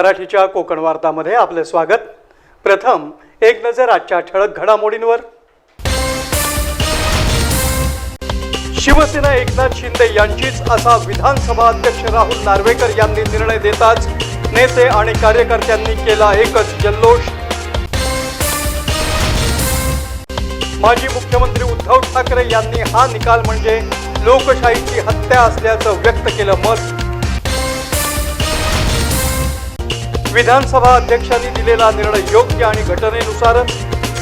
मराठीच्या कोकण वार्तामध्ये आपले स्वागत. प्रथम एक नजर आजच्या ठळक घडामोडींवर. शिवसेना एकनाथ शिंदे यांचीच असा विधानसभा अध्यक्ष राहुल नार्वेकर यांनी निर्णय देताच नेते आणि कार्यकर्त्यांनी केला एकच जल्लोष. माजी मुख्यमंत्री उद्धव ठाकरे यांनी हा निकाल म्हणजे लोकशाहीची हत्या असल्याचं व्यक्त केलं मत. विधानसभा अध्यक्षांनी दिलेला निर्णय योग्य आणि घटनेनुसारच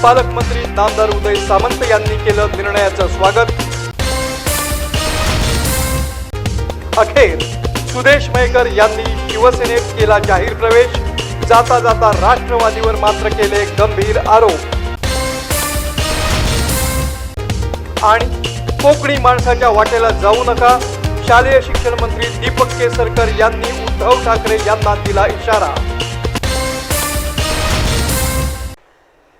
पालकमंत्री नामदार उदय सामंत यांनी केलं निर्णयाचं स्वागत. अखेर सुदेश मयकर यांनी शिवसेनेत केला जाहीर प्रवेश. जाता जाता राष्ट्रवादीवर मात्र केले गंभीर आरोप. आणि कोकणी माणसाच्या वाटेला जाऊ नका. शालेय शिक्षण मंत्री दीपक केसरकर यांनी उद्धव ठाकरे यांना दिला इशारा.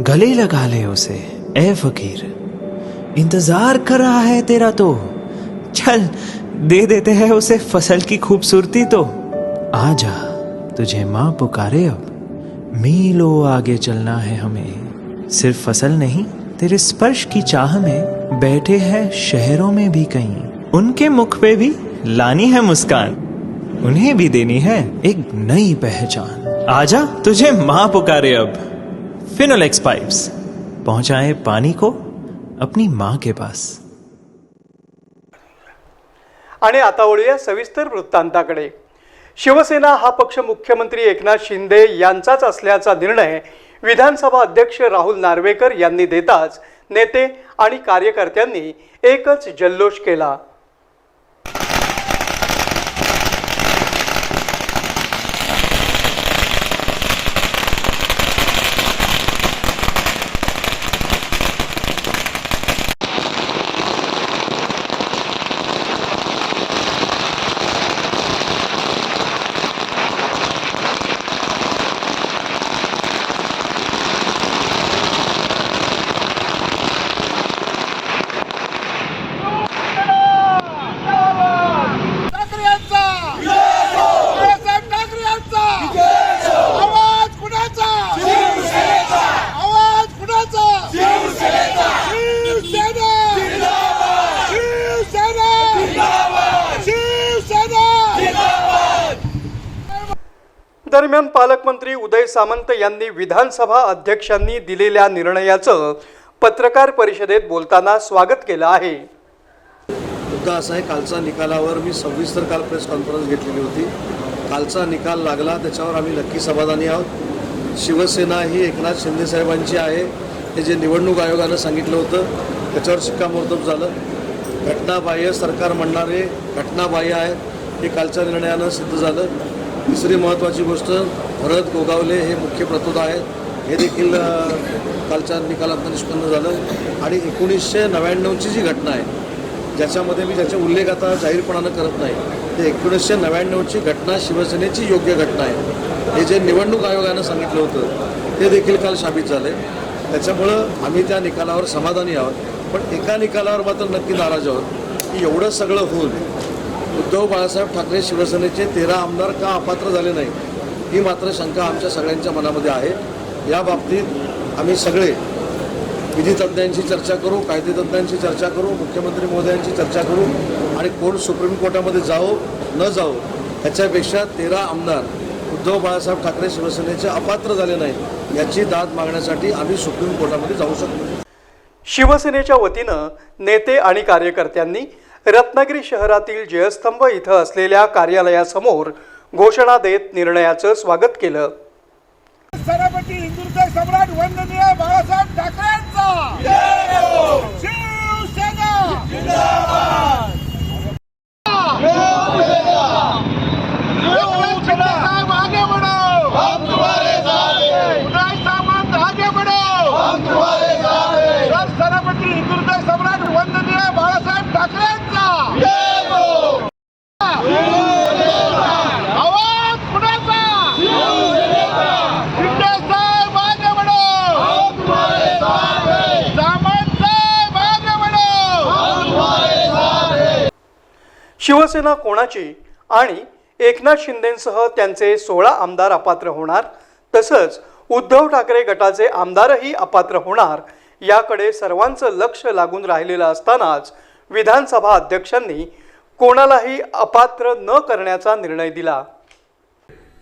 गले लगा ले उसे। ए फकीर, इंतज़ार कर रहा है तेरा तो। चल, दे देते हैं उसे फ़सल की खूबसूरती तो। आजा तुझे माँ पुकारे अब। मीलों आगे चलना है हमें। सिर्फ़ फ़सल नहीं, तेरे स्पर्श की चाह में बैठे हैं शहरों में भी कहीं। उनके मुख पे भी लानी है मुस्कान। उन्हें भी देनी है एक नई पहचान। आजा तुझे माँ पुकारे अब। फिनोलेक्स पाइप्स पहुंचाए पानी को अपनी माँ के पास। आणि आता वळूया सविस्तर वृत्तांताकडे. शिवसेना हा पक्ष मुख्यमंत्री एकनाथ शिंदे यांचाच असल्याचा निर्णय विधानसभा अध्यक्ष राहुल नार्वेकर यांनी देताच नेते आणि कार्यकर्त्यांनी एकच जल्लोष केला ठाकरे यांचा बाळासाहेब ठाकरे यांचा आवाज कुणाचा आवाज कुणाचा शिवसेना शिवसेना शिवसेना दरम्यान पालकमंत्री उदय सामंत यांनी विधानसभा अध्यक्षांनी दिलेल्या निर्णयाचं पत्रकार परिषदेत बोलताना स्वागत केलं आहे. मुद्दा असा आहे कालचा निकालावर मी सविस्तर काल प्रेस कॉन्फरन्स घेतलेली होती. कालचा निकाल लागला त्याच्यावर आम्ही नक्की समाधानी आहोत. शिवसेना ही एकनाथ शिंदे साहेबांची आहे. हे जे निवडणूक आयोगानं सांगितलं होतं त्याच्यावर शिक्कामोर्तब झालं. घटनाबाह्य सरकार म्हणणारे घटनाबाह्य आहेत हे कालच्या निर्णयानं सिद्ध झालं. तिसरी महत्त्वाची गोष्ट भरत गोगावले हे मुख्य प्रतोद आहेत. हे देखील कालच्या निकालातनं निष्पन्न झालं. आणि एकोणीसशे नव्याण्णवची जी घटना आहे ज्याच्यामध्ये मी ज्याचा उल्लेख आता जाहीरपणानं करत नाही ते एकोणीसशे नव्याण्णवची घटना शिवसेनेची योग्य घटना आहे. हे जे निवडणूक आयोगानं सांगितलं होतं ते देखील काल साबित झालं आहे त्याच्यामुळं आम्ही त्या निकालावर समाधानी आहोत. पण एका निकालावर मात्र नक्की नाराज आहोत की एवढं सगळं होऊन उद्धव बाळासाहेब ठाकरे शिवसेनेचे तेरा आमदार का अपात्र झाले नाही ही मात्र शंका आमच्या सगळ्यांच्या मनामध्ये आहे. या बाबतीत आम्ही सगळे विधितज्ञांशी चर्चा करू कायदेतज्ञांशी चर्चा करू मुख्यमंत्री महोदयांची चर्चा करू आणि कोण सुप्रीम कोर्टामध्ये जाओ न जाओ ह्याच्यापेक्षा तेरा आमदार उद्धव बाळासाहेब ठाकरे शिवसेनेचे अपात्र झाले नाही याची दाद मागण्यासाठी आम्ही सुप्रीम कोर्टामध्ये जाऊ शकतो. शिवसेनेच्या वतीनं नेते आणि कार्यकर्त्यांनी रत्नागिरी शहरातील जयस्तंभ इथं असलेल्या कार्यालयासमोर घोषणा देत निर्णयाचं स्वागत केलं सेनापती हिंदूंचा सम्राट वंदनीय बाळासाहेब ठाकरेंचा शिवसेना एकनाथ शिंदे साहेब आवाज कुणाचा शिंदे साहेब मागे वळो सामंत साहेब मागे वळो शिवसेना कोणाची आणि एकनाथ शिंदेसह त्यांचे सोळा आमदार अपात्र होणार तसंच उद्धव ठाकरे गटाचे आमदारही अपात्र होणार याकडे सर्वांचं लक्ष लागून राहिलेलं असतानाच विधानसभा अध्यक्षांनी कोणालाही अपात्र न करण्याचा निर्णय दिला.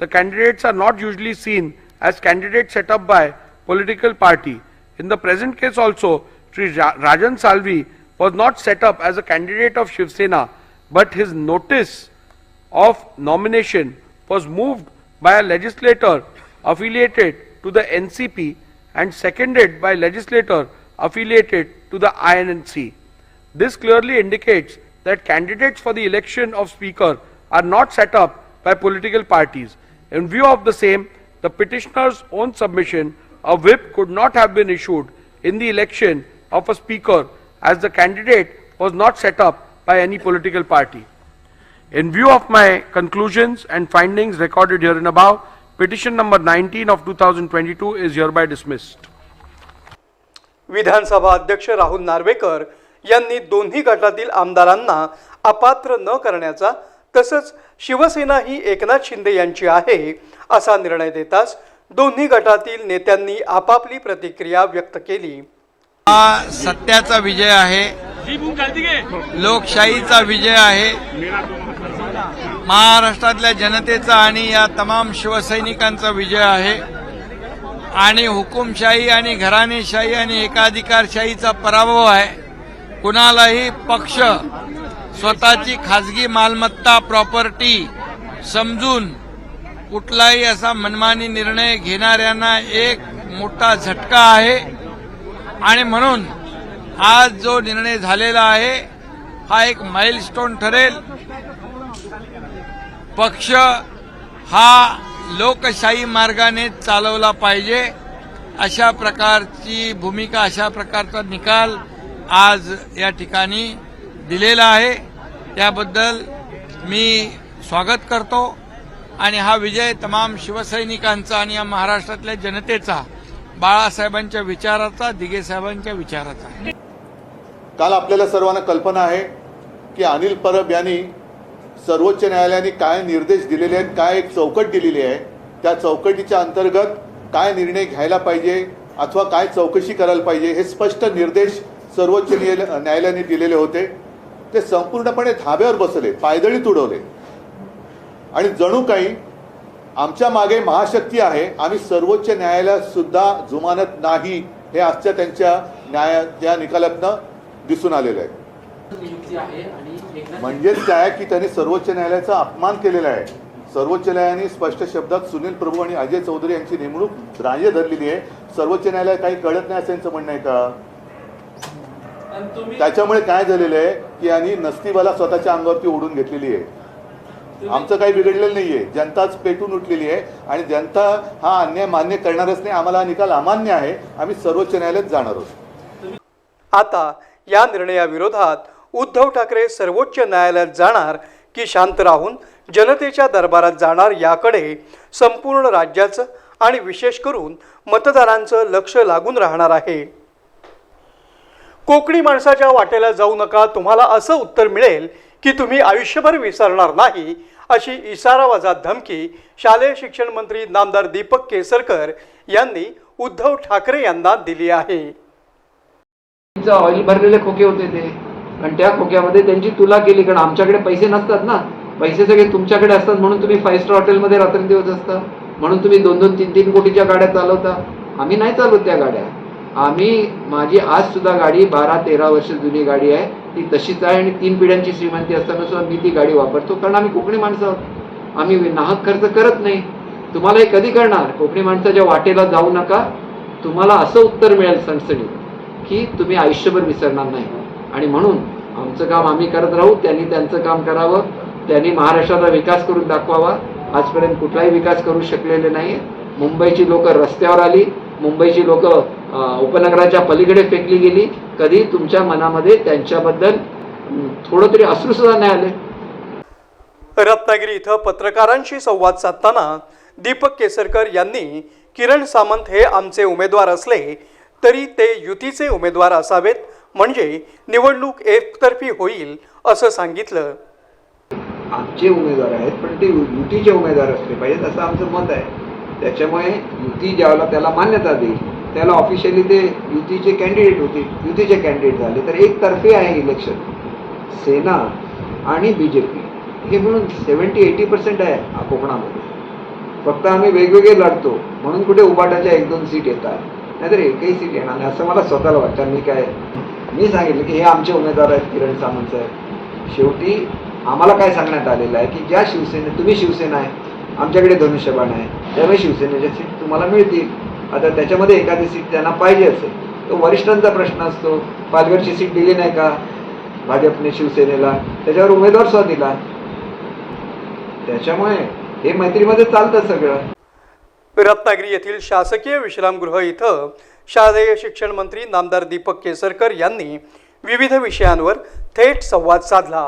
The candidate are not usually seen as candidate setup by political party in the present case also Shri Rajan Salvi was not setup as a candidate of Shiv Sena but his notice of nomination was moved by a legislator affiliated to the NCP and seconded by a legislator affiliated to the INNC. This clearly indicates that candidates for the election of Speaker are not set up by political parties. In view of the same, the petitioner's own submission, a whip could not have been issued in the election of a Speaker as the candidate was not set up by any political party. In view of my conclusions and findings recorded here and above, petition number 19 of 2022 is hereby dismissed. Vidhan Sabha अध्यक्ष राहुल नार्वेकर यांनी दोन्ही गटातील आमदारांना अपात्र न करण्याचा तसंच शिवसेना ही एकनाथ शिंदे यांची आहे असा निर्णय देताच दोन्ही गटातील नेत्यांनी आपापली प्रतिक्रिया व्यक्त केली हा सत्याचा विजय आहे लोकशाहीचा विजय आहे. महाराष्ट्रातल्या जनतेचा आणि या तमाम शिवसैनिकांचा विजय आहे. आणि हुकुमशाही आणि घराणेशाही आणि एकाधिकारशाहीचा पराभव आहे. कुणालाही पक्ष स्वतःची खाजगी मालमत्ता प्रॉपर्टी समजून कुठलाही असा मनमानी निर्णय घेणाऱ्यांना एक मोठा झटका आहे. आणि म्हणून आज जो निर्णय झालेला आहे हा एक माइलस्टोन ठरेल. पक्ष हा लोकशाही मार्गाने चालवला पाहिजे. अशा प्रकारची भूमिका अशा प्रकारचा निकाल आज या ठिकाणी दिलेला आहे. त्याबद्दल मी स्वागत करतो. आणि हा विजय तमाम शिवसैनिकांचा आणि या महाराष्ट्रातल्या जनतेचा बाळासाहेबांच्या विचाराचा दिगेसाहेबांच्या विचाराचा आहे. काल आपल्याला सर्वांना कल्पना आहे की अनिल परब यांनी सर्वोच्च न्यायालयाने काय निर्देश दिलेले आहेत काय एक चौकट दिलेली आहे त्या चौकटीच्या अंतर्गत काय निर्णय घ्यायला पाहिजे अथवा काय चौकशी करायला पाहिजे हे स्पष्ट निर्देश सर्वोच्च न्यायालयाने दिलेले होते. ते संपूर्णपणे धाब्यावर बसले पायदळी तुडवले. आणि जणू काही आमच्या मागे महाशक्ती आहे आम्ही सर्वोच्च न्यायालयात सुद्धा जुमानत नाही हे आजच्या त्यांच्या न्याया त्या निकालातनं दिसून आलेलं आहे. म्हणजेच काय की त्यांनी सर्वोच्च न्यायालयाचा अपमान केलेला आहे. सर्वोच्च न्यायालयाने स्पष्ट शब्दात सुनील प्रभू आणि अजय चौधरी यांची नेमणूक ग्राह्य धरलेली आहे. सर्वोच्च न्यायालय काही कळत नाही असं यांचं म्हणणं आहे का? त्याच्यामुळे काय झालेलं आहे की यांनी नसतीबाला स्वतःच्या अंगावरती ओढून घेतलेली आहे. आमचं काही बिघडलेलं नाहीये. जनताच पेटून उठलेली आहे आणि जनता हा अन्याय मान्य करणारच नाही. आम्हाला हा निकाल अमान्य आहे. आम्ही सर्वोच्च न्यायालयात जाणार आहोत. आता या निर्णयाविरोधात उद्धव ठाकरे सर्वोच्च न्यायालयात जाणार की शांत राहून जनतेच्या दरबारात जाणार याकडे संपूर्ण राज्याचं आणि विशेष करून मतदारांचं लक्ष लागून राहणार आहे. कोकणी माणसाच्या वाटेला जाऊ नका तुम्हाला असं उत्तर मिळेल की तुम्ही आयुष्यभर विसरणार नाही अशी इशारावाजा धमकी शालेय शिक्षण मंत्री नामदार दीपक केसरकर यांनी उद्धव ठाकरे यांना दिली आहे. चं ऑइल भरलेले खोके होते ते. आणि त्या खोक्यामध्ये त्यांची तुला केली कारण आमच्याकडे पैसे नसतात ना. पैसे सगळे तुमच्याकडे असतात म्हणून तुम्ही फाईव्ह स्टार हॉटेलमध्ये रात्रंदिवस असता. म्हणून तुम्ही दोन दोन तीन तीन कोटीच्या गाड्या चालवता. आम्ही नाही चालवत त्या गाड्या. आम्ही माझी आज सुद्धा गाडी बारा तेरा वर्ष जुनी गाडी आहे. ती तशीच आहे आणि तीन पिढ्यांची श्रीमंती असताना सुद्धा मी ती गाडी वापरतो कारण आम्ही कोकणी माणसं आहोत. आम्ही नाहक खर्च करत नाही. तुम्हाला हे कधी करणार कोकणी माणसाच्या वाटेला जाऊ नका. तुम्हाला असं उत्तर मिळेल सणसणीत. की तुम्ही आयुष्यभर विसरणार नाही. आणि म्हणून आमचं काम आम्ही करत राहू त्यांनी त्यांचं काम करावं त्यांनी महाराष्ट्राचा विकास करून दाखवावा. आजपर्यंत कुठलाही विकास करू शकलेले नाही मुंबईची लोक रस्त्यावर आली मुंबईची लोक उपनगराच्या पलीकडे फेकली गेली. कधी? तुमच्या मनामध्ये त्यांच्याबद्दल थोडं तरी अश्रू सुद्धा नाही आले. रत्नागिरी इथं पत्रकारांशी संवाद साधताना दीपक केसरकर यांनी किरण सामंत हे आमचे उमेदवार असले तरी ते युतीचे उमेदवार असावेत म्हणजे निवडणूक एकतर्फी होईल असं सांगितलं. आमचे उमेदवार आहेत पण ते युतीचे उमेदवार असले पाहिजेत असं आमचं मत आहे. त्याच्यामुळे युती ज्यावेळेला त्याला मान्यता देईल त्याला ऑफिशियली ते युतीचे कॅन्डिडेट होते युतीचे कॅन्डिडेट झाले तर एकतर्फे आहे इलेक्शन सेना आणि बी जे पी हे मिळून सेवन्टी एटी पर्सेंट आहे कोकणामध्ये फक्त आम्ही वेगवेगळे लढतो म्हणून कुठे उबाटाच्या एक दोन सीट येतात. नाहीतर एकही सीट येणार नाही. असं मला स्वतःला वाटतं. मी काय मी सांगितलं की हे आमचे उमेदवार आहेत किरण सामंत साहेब शेवटी आम्हाला काय सांगण्यात आलेलं आहे की ज्या शिवसेने तुम्ही शिवसेना आहे आमच्याकडे धनुष्यबाण आहे. त्यामुळे शिवसेनेच्या सीट तुम्हाला मिळतील. आता त्याच्यामध्ये एखादी सीट त्यांना पाहिजे असेल तो वरिष्ठांचा प्रश्न असतो. पालघरची सीट दिली नाही का? भाजपने शिवसेनेला. त्याच्यावर उमेदवार सुद्धा दिला. त्याच्यामुळे हे मैत्रीमध्ये चालतं सगळं. रत्नागिरी येथील शासकीय विश्रामगृह इथं शालेय शिक्षण मंत्री नामदार दीपक केसरकर यांनी विविध विषयांवर थेट संवाद साधला.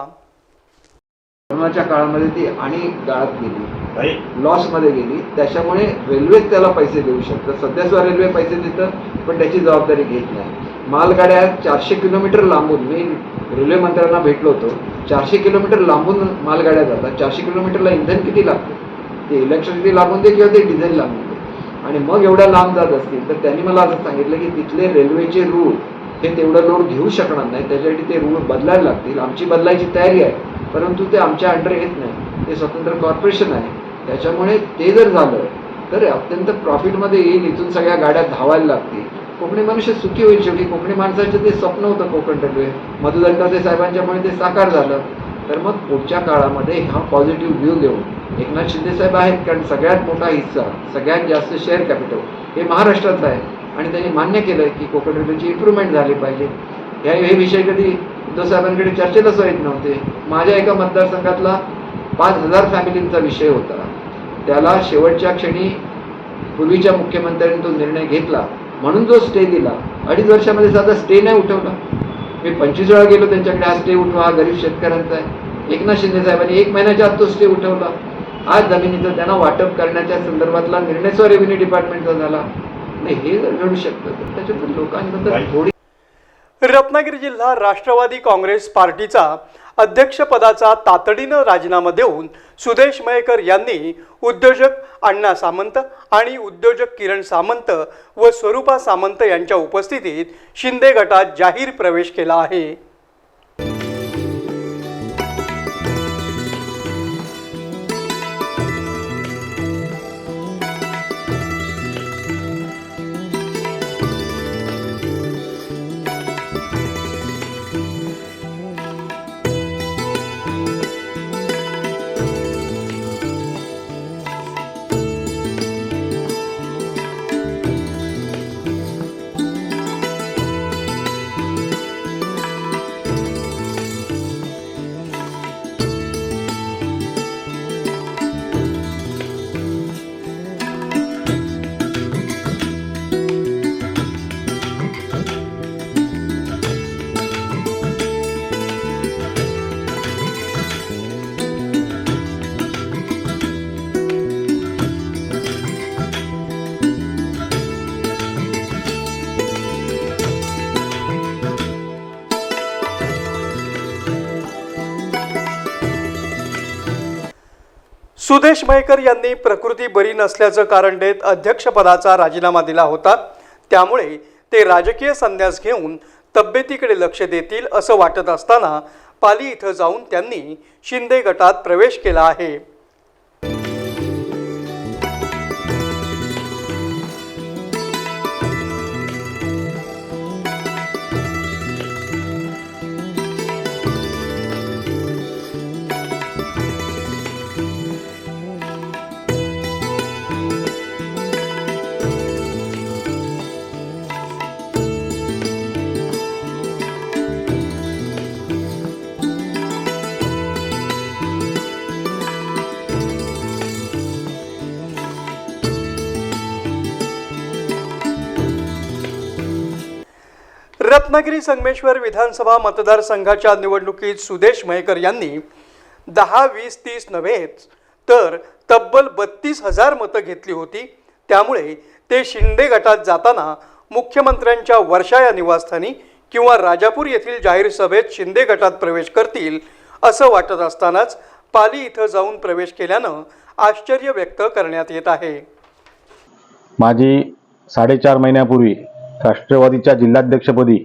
कोरोनाच्या काळामध्ये ती आणि गाळात गेली लॉसमध्ये गेली. त्याच्यामुळे रेल्वेच त्याला पैसे देऊ शकतं. सध्या सुद्धा रेल्वे पैसे देतं पण त्याची जबाबदारी घेत नाही. मालगाड्या चारशे किलोमीटर लांबून मी रेल्वे मंत्र्यांना भेटलो होतो. चारशे किलोमीटर लांबून मालगाड्या जातात. चारशे किलोमीटरला इंधन किती लागतं? ते इलेक्ट्रिसिटी लागून दे किंवा ते डिझेल लागून दे. आणि मग एवढ्या लांब जात असतील तर त्यांनी मला असं सांगितलं की तिथले रेल्वेचे रूट हे तेवढं लोड घेऊ शकणार नाही. त्याच्यासाठी ते रूळ बदलायला लागतील. आमची बदलायची तयारी आहे परंतु ते आमच्या अंडर येत नाही. ते स्वतंत्र कॉर्पोरेशन आहे. त्याच्यामुळे ते जर झालं तर अत्यंत प्रॉफिटमध्ये येईल. इथून सगळ्या गाड्या धावायला लागतील. कोकणी मनुष्य सुखी होईल शेवटी. कोकणी माणसाचं ते स्वप्न होतं कोकण रेल्वे मधुदंडाचे साहेबांच्यामुळे ते साकार झालं. तर मग पुढच्या काळामध्ये हा पॉझिटिव्ह व्ह्यू घेऊन एकनाथ शिंदेसाहेब आहेत कारण सगळ्यात मोठा हिस्सा सगळ्यात जास्त शेअर कॅपिटल हे महाराष्ट्राचं आहे. आणि त्यांनी मान्य केलं की कोकण रेल्वेची इम्प्रूव्हमेंट झाली पाहिजे. या हे विषय कधी उद्धव साहेबांकडे चर्चेलाच येत नव्हते. माझ्या एका मतदारसंघातला पाच हजार फॅमिलींचा विषय होता. त्याला शेवटच्या क्षणी पूर्वीच्या मुख्यमंत्र्यांनी तो निर्णय घेतला. म्हणून जो स्टे दिला. अडीच वर्षामध्ये साधा स्टे नाही उठवला. मी पंचवीस वेळा गेलो त्यांच्याकडे हा स्टे उठवा हा गरीब शेतकऱ्यांचा आहे. एकनाथ शिंदे साहेबांनी एक महिन्याच्या आत तो स्टे उठवला. आज जमिनीचं त्यांना वाटप करण्याच्या संदर्भातला निर्णय सुद्धा रेव्हेन्यू डिपार्टमेंटचा झाला. नाही हे जर घडू शकतं तर त्याच्यातून लोकांबद्दल थोडी रत्नागिरी जिल्हा राष्ट्रवादी काँग्रेस पार्टीचा अध्यक्षपदाचा तातडीनं राजीनामा देऊन सुदेश मयेकर यांनी उद्योजक अण्णा सामंत आणि उद्योजक किरण सामंत व स्वरूपा सामंत यांच्या उपस्थितीत शिंदे गटात जाहीर प्रवेश केला आहे. सुदेश मयेकर यांनी प्रकृती बरी नसल्याचं कारण देत अध्यक्षपदाचा राजीनामा दिला होता. त्यामुळे ते राजकीय संन्यास घेऊन तब्येतीकडे लक्ष देतील असं वाटत असताना पाली इथं जाऊन त्यांनी शिंदे गटात प्रवेश केला आहे. रत्नागिरी संगमेश्वर विधानसभा मतदारसंघाच्या निवडणुकीत सुदेश मयेकर यांनी दहा वीस तीस नव्हेच तर तब्बल बत्तीस हजार मतं घेतली होती. त्यामुळे ते शिंदे गटात जाताना मुख्यमंत्र्यांच्या वर्षा या निवासस्थानी किंवा राजापूर येथील जाहीर सभेत शिंदे गटात प्रवेश करतील असं वाटत असतानाच पाली इथं जाऊन प्रवेश केल्यानं आश्चर्य व्यक्त करण्यात येत आहे. माझी साडेचार महिन्यापूर्वी राष्ट्रवादीच्या जिल्हाध्यक्षपदी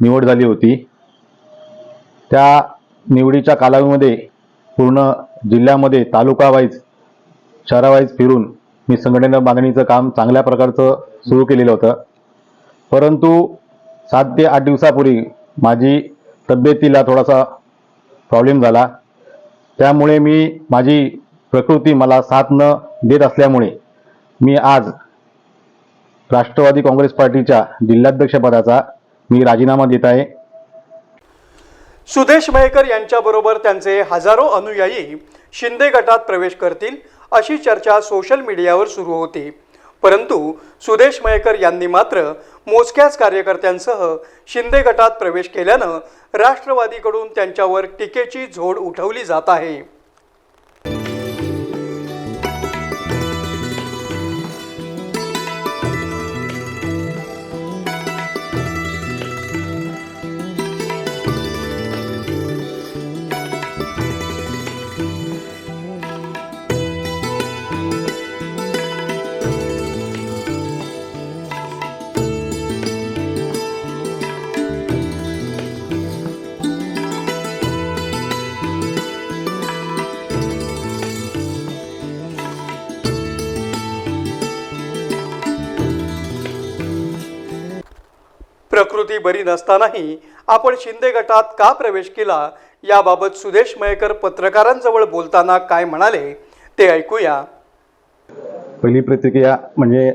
निवड झाली होती. त्या निवडीच्या कालावधीमध्ये पूर्ण जिल्ह्यामध्ये तालुका वाईज शहरावाईज फिरून मी संघटना बांधणीचं काम चांगल्या प्रकारचं सुरू केलेलं होतं. परंतु सात ते आठ दिवसापूर्वी माझी तब्येतीला थोडासा प्रॉब्लेम झाला. त्यामुळे मी माझी प्रकृती मला साथ न देत असल्यामुळे मी आज राष्ट्रवादी काँग्रेस पार्टीच्या जिल्हाध्यक्षपदाचा मी राजीनामा देत आहे. सुदेश मयेकर यांच्याबरोबर त्यांचे हजारो अनुयायी शिंदे गटात प्रवेश करतील अशी चर्चा सोशल मीडियावर सुरू होती. परंतु सुदेश मयेकर यांनी मात्र मोजक्याच कार्यकर्त्यांसह शिंदे गटात प्रवेश केल्यानं राष्ट्रवादीकडून त्यांच्यावर टीकेची झोड उठवली जात आहे. प्रकृती बरी नसतानाही आपण शिंदे गटात का प्रवेश केला? याबाबत सुदेश मयेकर पत्रकारांजवळ बोलताना काय म्हणाले ते ऐकूया. पहिली प्रतिक्रिया म्हणजे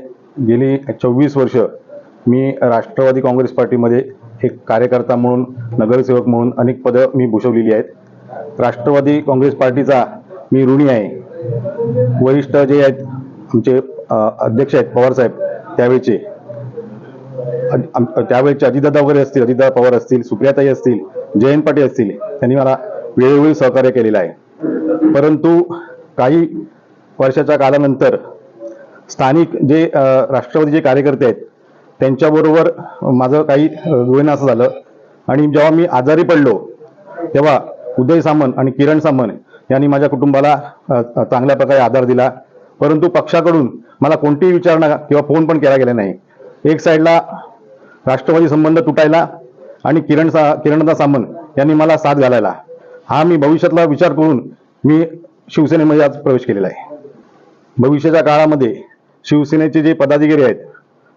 गेली चोवीस वर्ष मी राष्ट्रवादी काँग्रेस पार्टीमध्ये एक कार्यकर्ता म्हणून नगरसेवक म्हणून अनेक पदं मी भूषवलेली आहेत. राष्ट्रवादी काँग्रेस पार्टीचा मी ऋणी आहे. वरिष्ठ जे आहेत आमचे अध्यक्ष आहेत पवारसाहेब त्यावेळचे. त्यावेळेचे अजितदादा वगैरे असतील अजितदादा पवार असतील सुप्रियाताई असतील जयंत पाटील असतील त्यांनी मला वेळोवेळी सहकार्य केलेलं आहे. परंतु काही वर्षाच्या कालानंतर स्थानिक जे राष्ट्रवादीचे कार्यकर्ते आहेत त्यांच्याबरोबर माझं काही अ, असं झालं. आणि जेव्हा मी आजारी पडलो तेव्हा उदय सामंत आणि किरण सामंत यांनी माझ्या कुटुंबाला चांगल्या प्रकारे आधार दिला. परंतु पक्षाकडून मला कोणतीही विचारणा किंवा फोन पण केला गेला नाही. एक साईडला राष्ट्रवादी संबंध तुटायला आणि किरण सा किरणदा सामंत यांनी मला साथ घालायला. हा मी भविष्यातला विचार करून मी शिवसेनेमध्ये आज प्रवेश केलेला आहे. भविष्याच्या काळामध्ये शिवसेनेचे जे पदाधिकारी आहेत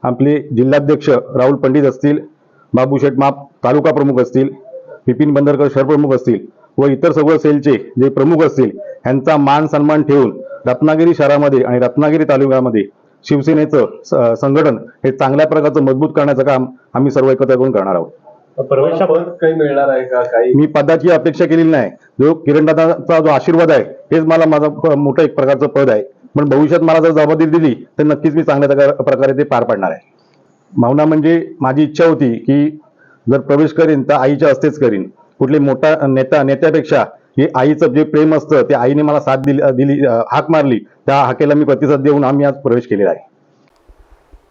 आपले जिल्हाध्यक्ष राहुल पंडित असतील बाबू शेटमाप तालुका प्रमुख असतील विपिन बंदरकर शहरप्रमुख असतील व इतर सगळं सेलचे जे प्रमुख असतील यांचा मान सन्मान ठेवून रत्नागिरी शहरामध्ये आणि रत्नागिरी तालुक्यामध्ये शिवसेनेचं संघटन हे चांगल्या प्रकारचं मजबूत करण्याचं काम आम्ही सर्व एकत्र करून करणार आहोत. काही मिळणार आहे का? काही मी पदाची अपेक्षा केलेली नाही. जो किरणदादाचा जो आशीर्वाद आहे हेच मला माझं मोठं एक प्रकारचं पद आहे. पण भविष्यात मला जर जबाबदारी दिली तर नक्कीच मी चांगल्या प्रकार- प्रकारे ते पार पाडणार आहे. भावना म्हणजे माझी इच्छा होती की जर प्रवेश करीन तर आईच्या हस्तेच करीन. कुठली मोठा नेता नेत्यापेक्षा हे आईचं जे प्रेम असतं ते आईने मला साथ दिली दिली हाक मारली त्या हाकेला मी प्रतिसाद देऊन आम्ही आज प्रवेश केलेला आहे.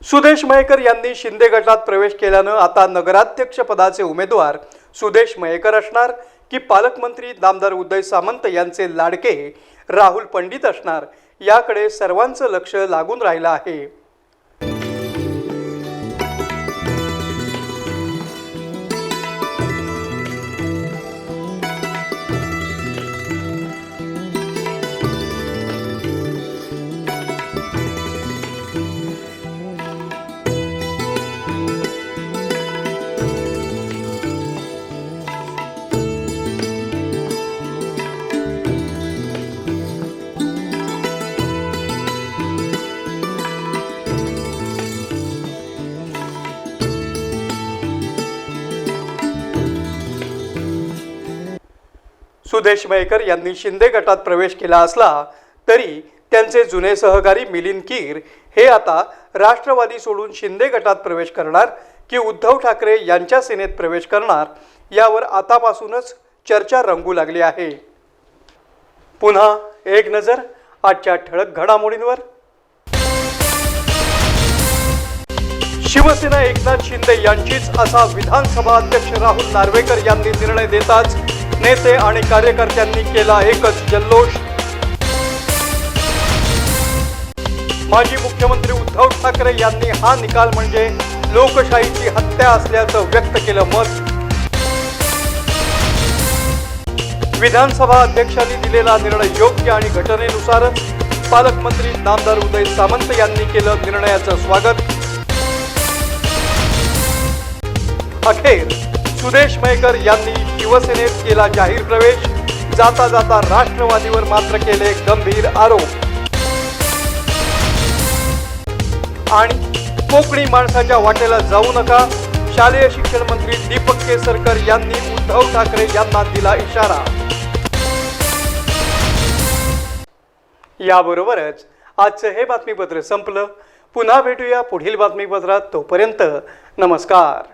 सुदेश मयेकर यांनी शिंदे गटात प्रवेश केल्यानं आता नगराध्यक्ष पदाचे उमेदवार सुदेश मयेकर असणार की पालकमंत्री नामदार उदय सामंत यांचे लाडके राहुल पंडित असणार याकडे सर्वांचं लक्ष लागून राहिलं आहे. सुदेश मयेकर यांनी शिंदे गटात प्रवेश केला असला तरी त्यांचे जुने सहकारी मिलिंद कीर हे आता राष्ट्रवादी सोडून शिंदे गटात प्रवेश करणार की उद्धव ठाकरे यांच्या सेनेत प्रवेश करणार यावर आतापासूनच चर्चा रंगू लागली आहे. पुन्हा एक नजर आजच्या ठळक घडामोडींवर. शिवसेना एकनाथ शिंदे यांचीच असा विधानसभा अध्यक्ष राहुल नार्वेकर यांनी निर्णय देताच नेते आणि कार्यकर्त्यांनी केला एकच जल्लोष. माजी मुख्यमंत्री उद्धव ठाकरे यांनी हा निकाल म्हणजे लोकशाहीची हत्या असल्याचं व्यक्त केलं मत. विधानसभा अध्यक्षांनी दिलेला निर्णय योग्य आणि घटनेनुसारच पालकमंत्री नामदार उदय सामंत यांनी केलं निर्णयाचं स्वागत. अखेर सुदेश मयकर यांनी शिवसेनेत केला जाहीर प्रवेश. जाता जाता राष्ट्रवादीवर मात्र केले गंभीर आरोप. आणि कोकणी माणसाच्या वाटेला जाऊ नका. शालेय शिक्षण मंत्री दीपक केसरकर यांनी उद्धव ठाकरे यांना दिला इशारा. याबरोबरच आजचं हे बातमीपत्र संपलं. पुन्हा भेटूया पुढील बातमीपत्रात तोपर्यंत नमस्कार.